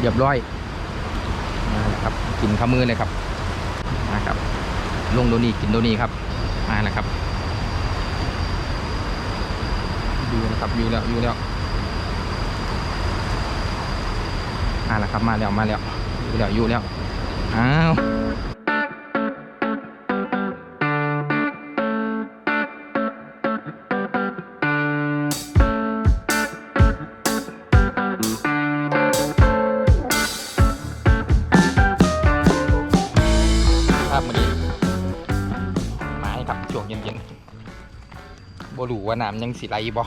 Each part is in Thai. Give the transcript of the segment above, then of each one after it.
เรียบร้อยนะครับกินข้ามือเลยครับนะครับลงโดนี่กินโดนี่ครับมาแล้วครับอยู่นะครับอยู่แล้วอยู่แล้วมาแล้วครับมาแล้วมาแล้วอยู่แล้วอยู่แล้วอ้าว รู้ว่าน้ำยังสิไหลบ่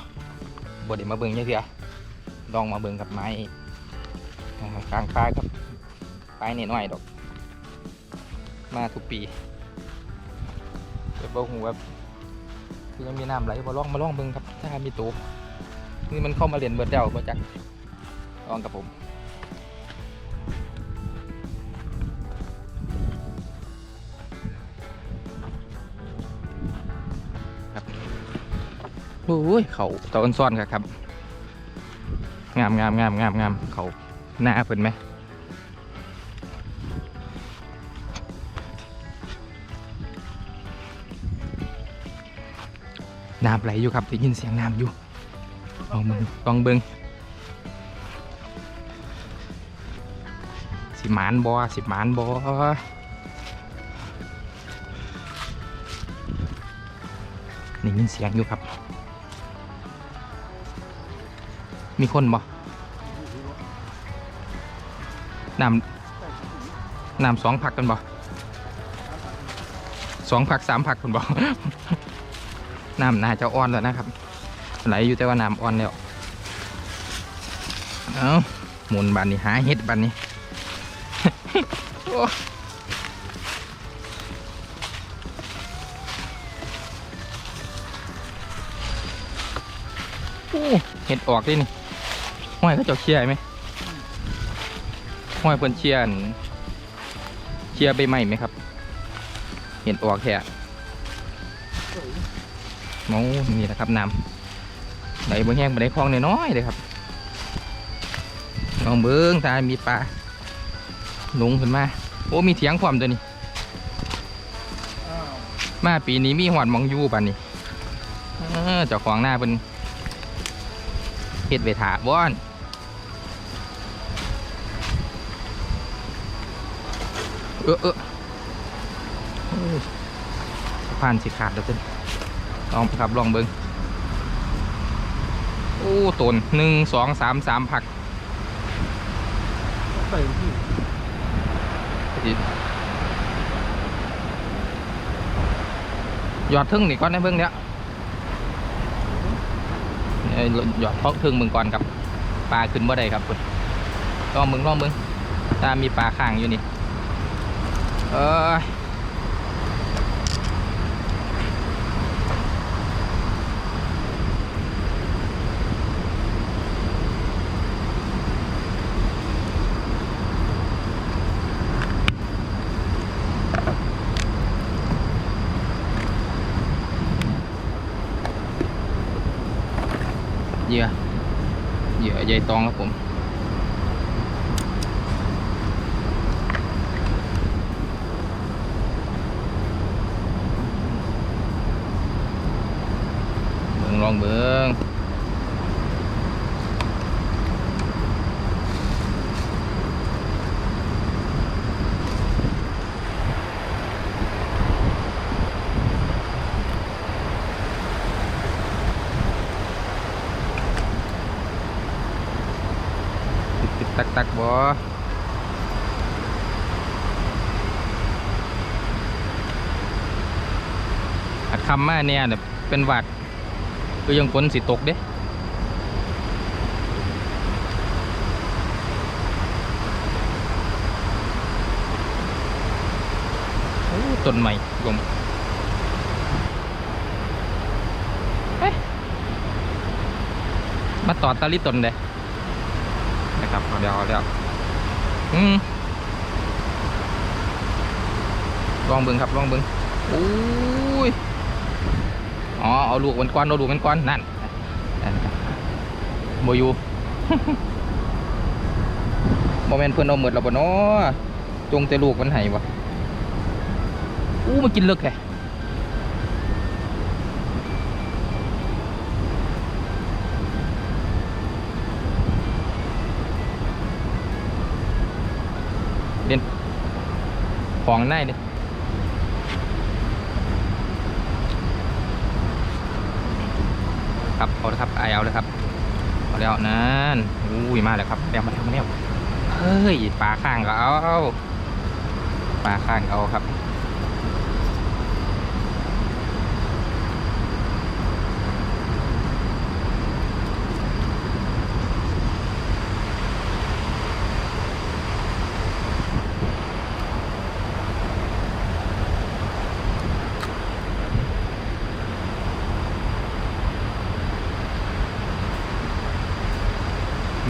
บ่ได้มาเบิ่งยังเถื่อลองมาเบิ่งกับไม้กลางฟ้าครับปลายน้อยๆดอก มาทุกปีแต่บ่ฮู้ว่าคือยังมีน้ำไหลบ่ลองมาลองเบิ่งครับ ถ้ามีตัวนี่มันเข้ามาเล่นเบิดแล้วบ่จักลองกับผม โอ้ยเขาตะอนซ่อนครับครับงามงามงามงามงามเขาหน้าเพิ่นไหมน้ำไหลอยู่ครับได้ยินเสียงน้ำอยู่ลองเบิงลองเบิงสิหมานบอสิหมานบอได้ยินเสียงอยู่ครับ มีคนบ่น้ำน้ำสองผักกันบ่สองผักสามผักคนบ่น้ำน่าจะอ่อนแล้วนะครับ ไหลอยู่แต่ว่าน้ำอ่อนแล้วเอาหมุนบานนี้หาเห็ดบานนี้เห็ดออกดินี่ ห้อยเขาเจ้าเชียร์ไหมห้อยเพิ่นเชียร์เชียร์ใบไม้ไหมครับ เห็ดออกแค่โอ้นี่แหละครับน้ำไหลบ่แห้งบ่ได้คลองน้อยๆเลยครับลองเบิ้งตามีปลาลงขึ้นมา โอ้มีเถียงความตัวนี้ มาปีนี้มีหอดมองยู่ป่านนี้เจ้าของหน้าเป็นเฮ็ดเวทาบ้อน เออเออสะพานสิขาดแล้วเต้นลองครับลองเบิ้งโอ้ตนหนึ่งสองสามสามผักใส่ที่หยอดทึ่งนี่ก่อนนะเบิ้งเนี้ยเอ้ยหยอดเพาะทึ่งมึงก่อนครับปลาขึ้นบ่ได้ครับคุณลองมึงลองมึงตามีปลาข้างอยู่นี่ เอ้ยเหยื่อเหยื่อใยตองครับผมเบิ่งลองเบิ่ง ตักตักบ่อัดคำมาเนี่ยเป็นหวัดก็ยังฝนสิตกเด้ต้นใหม่กลมเอ๊ะมาต่อตาลิต้นเด้ นะครับเอาเดี๋ยวเอาเดี๋ยวอืมลองเบิ่งครับลองเบิ่งโอ้ยอ๋อเอาลูกมันก้อนเอาลูกมันก้อนนั่นโมยูโมบ่แม่นเพิ่นเอาหมดแล้วบ่เนาะจงแต่ลูกมันให้บ่อู้มากินเลิกแท้ ของในเด้ครับเอาเลยครับไอเอาเลยครับเอาแล้วนั่นอุ้ยมาแล้วครับแล้วมาแล้วมาแล้วเฮ้ยปลาข้างก็เอาปลาข้างเอาครับ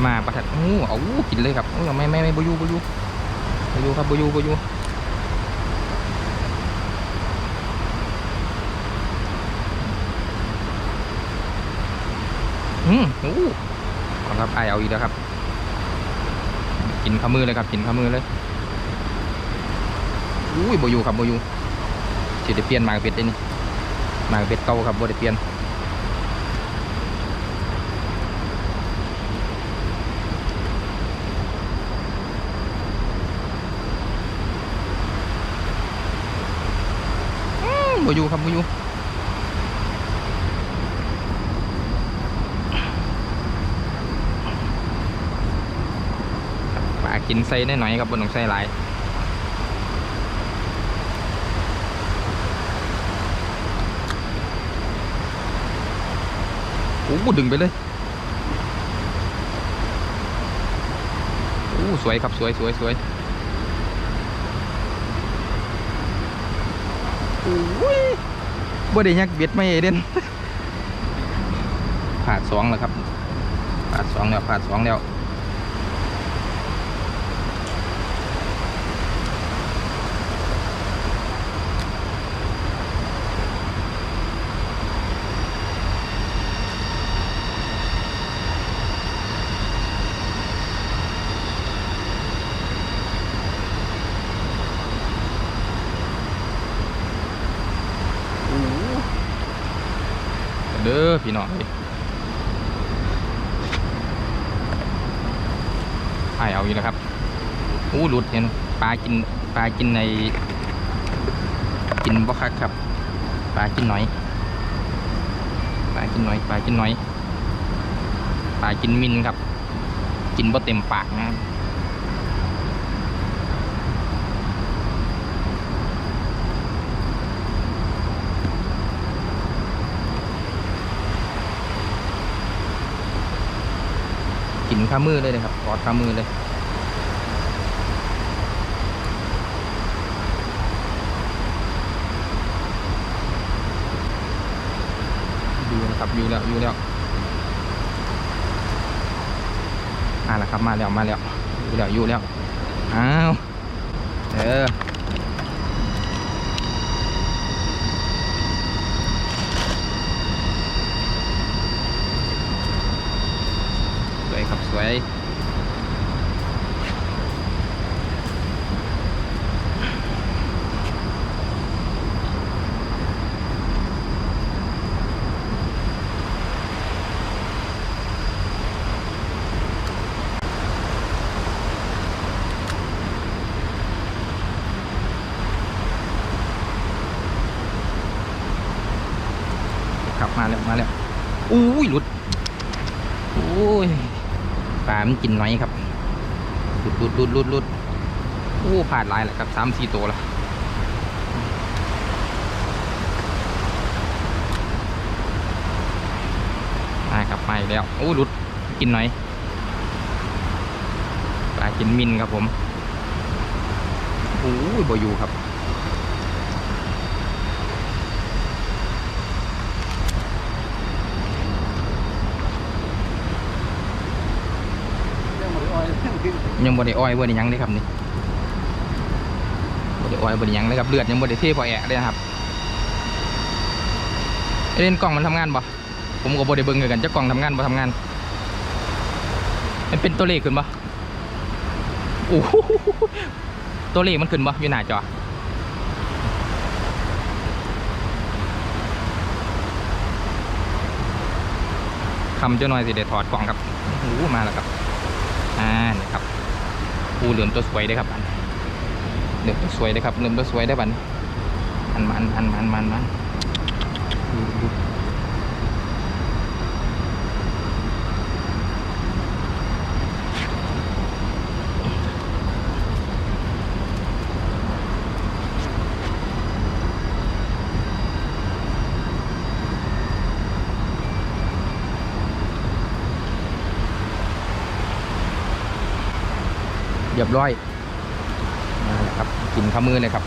มาประทัดอู้ เอาอู้กินเลยครับอู้ไม่ไม่ไม่บอยูบอยูบอยูครับบอยูบอยูอืมอู้เอครับไอเอาอีกแล้วครับ กินข้ามือเลยครับ กินข้ามือเลยอุ้ยบยูครับบยูสิได้เปลี่ยนมากเป็ดได้นี่มากเป็ดเก่าครับบ่ได้เปลี่ยน บอยู่ครับบอยู่ปลากินไส้ได้หน่อยครับบนต้องไส้หลายโอ้ดึงไปเลยโอ้สวยครับสวยสวยสวยโอ้ย บ่ได้ยักเบียดไม่เด่นผ่าสองแล้วครับผ่าสองแล้วผ่าสองแล้ว อพี่น้องเอ้ยไอเอาอยู่แล้วครับอู้หลุดเห็นปลากินปลากินใน กินบ่คักครับ ปลากินน้อยปลากินน้อยปลากินน้อยปลากินมินครับ กินบ่เต็มปากนะครับ กินข้ามือเลยนะครับกอดข้ามือเลยอยู่นะครับอยู่แล้วอยู่แล้วมาแล้วครับมาแล้วมาแล้วอยู่แล้วอยู่แล้วอ้าวเออ สวยครับมาแล้วมาแล้วอุ้ยหลุด โอ้ย ปลามันกินน้อยครับหลุดหลุดหลุดหลุดหลุดโอ้ผ่านหลายแหล้วครับสามสี่ตัวแล้วมาครับมาอีกแล้วโอ้หลุดกินน้อยปลากินมินครับผมโอ้ยบอยู่ครับ ยังบ่ได้อ้อยบ่ได้ยังเลยครับนี่บ่ได้อ้อยบ่ได้ยังเลยครับเลือดยังบ่ได้เทพอแอะเลยนะครับเล่นกล้องมันทำงานบ่ผมก็บ่ได้เบิ่งคือกันจะกล้องทำงานบ่ทำงาน มันเป็นตัวเลขขึ้นบ่โอ้โหตัวเลขมันขึ้นบ่อยู่หน้าจอคำเจ้าหน่อยสิเดี๋ยวถอดกล่องครับโอ้มาแล้วครับ อ่านี่ครับ ปูเหลือมตัวสวยได้ครับอันเหลือมตัวสวยได้ครับเหลือมตัวสวยได้บันมันมันมันมันมันมัน รียบร้อยนะครับกินข้ามือเลยครับ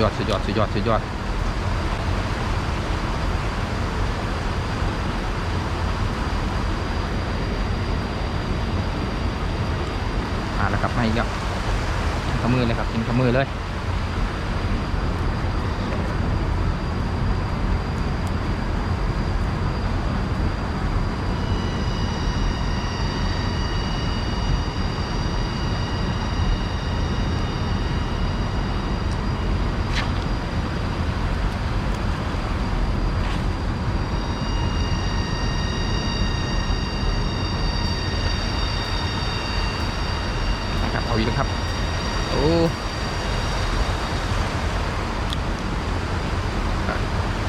ยอดสุดยอดสุดยอดสุดยอดมาแล้วครับมาอีกแล้วกินข้ามือเลยครับกินข้ามือเลย นะครับเอาอีกแล้วครับ โอ้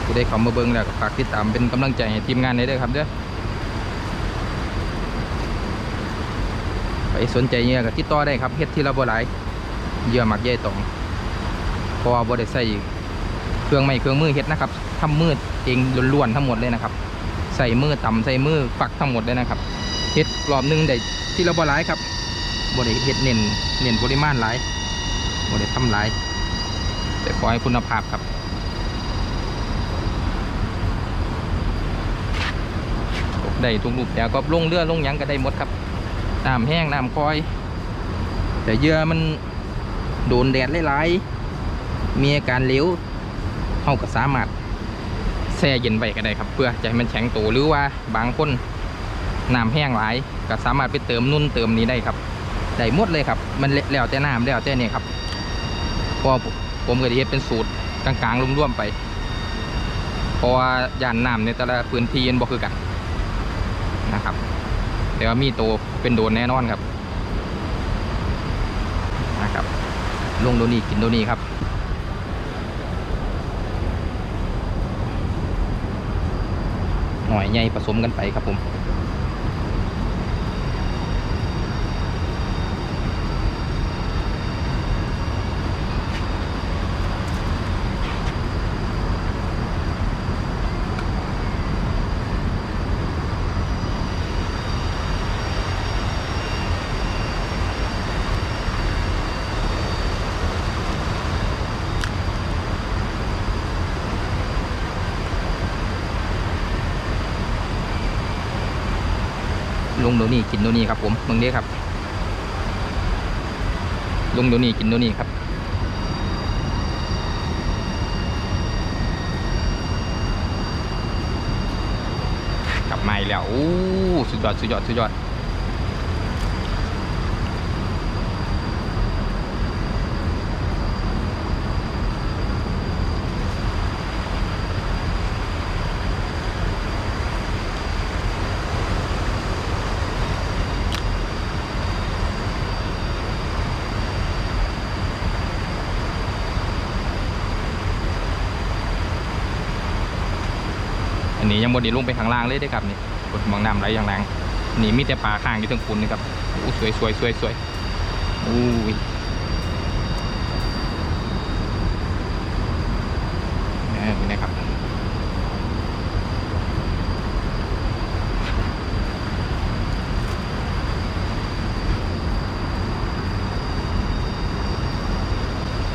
ผู้ ได้เข้ามาเบิ่งแล้วก็ฝากติดตามเป็นกำลังใจให้ทีมงานได้ด้วยครับเด้อไปสนใจเหยื่อก็ติดต่อได้ครับเฮ็ดที่เราบ่หลายเยื่อหมักใยตองเพราะว่าบ่ได้ใส่เครื่องไม้เครื่องมือเฮ็ดนะครับทำมือเองล้วนๆทั้งหมดเลยนะครับ ใส่มือต่ำใส่มือฝักทั้งหมดเลยนะครับเฮ็ดรอบหนึงได้ที่เราบ่หลายครับบริเฮ็ดเน้นเน้นปริมาณหลายบริทำหลายแต่ขอให้คุณภาพครับ ได้ทุกรูปแบบก็ลงเรือลงยังก็ได้หมดครับน้ำแห้งน้ำคอย แต่เยื่อมันโดนแดดหลายๆมีอาการเหลวเขาก็สามารถแช่เย็นไปก็ได้ครับ เพื่อจะให้มันแข็งตัวหรือว่าบางคนน้ำแห้งหลายก็สามารถไปเติมนุ่นเติมนี้ได้ครับได้หมดเลยครับ มันแล้วแต่น้ำแล้วแต่เนี่ยครับพอผมก็จะเฮ็ดเป็นสูตรกลางๆร่วมๆไปเพราะว่าย่านน้ำในแต่ละพื้นที่มันบ่คือกัน นะครับ แต่ว่ามีโตเป็นโดนแน่นอนครับนะครับลงโดนี่กินโดนี่ครับหน่อยใหญ่ผสมกันไปครับผม งเดี๋ยวนี้กินเดี๋ยวนี้ครับผมเมืองนี้ครับ ลงเดี๋ยวนี้กินเดี๋ยวนี้ครับกลับมาอีกแล้วโอ้สุดยอดสุดยอดสุดยอด อันนี้ยังบนดีลงไปข้างล่างเลยได้ครับนี่กดมองน้ำไหลอย่างแรงนี่มีแต่ปลาข้างอยู่ทั้งคุณนี่ครับโอ้สวยสวยสวยสวยอู้ยนี่นะครับ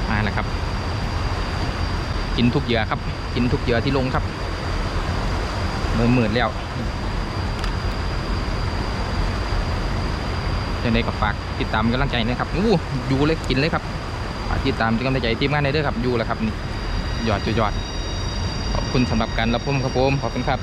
มาแล้วครับ กินทุกเหยื่อครับ กินทุกเหยื่อที่ลงครับ เมื่อหมื่นแล้วยังไงก็ฝากติดตามกำลังใจนะครับอู้อยู่เลยกินเลยครับฝากติดตามกำลังใจทีมงานในเด้อครับอยู่แล้วครับนี่ยอดจุดยอดขอบคุณสำหรับการรับชมครับผมขอบคุณครับ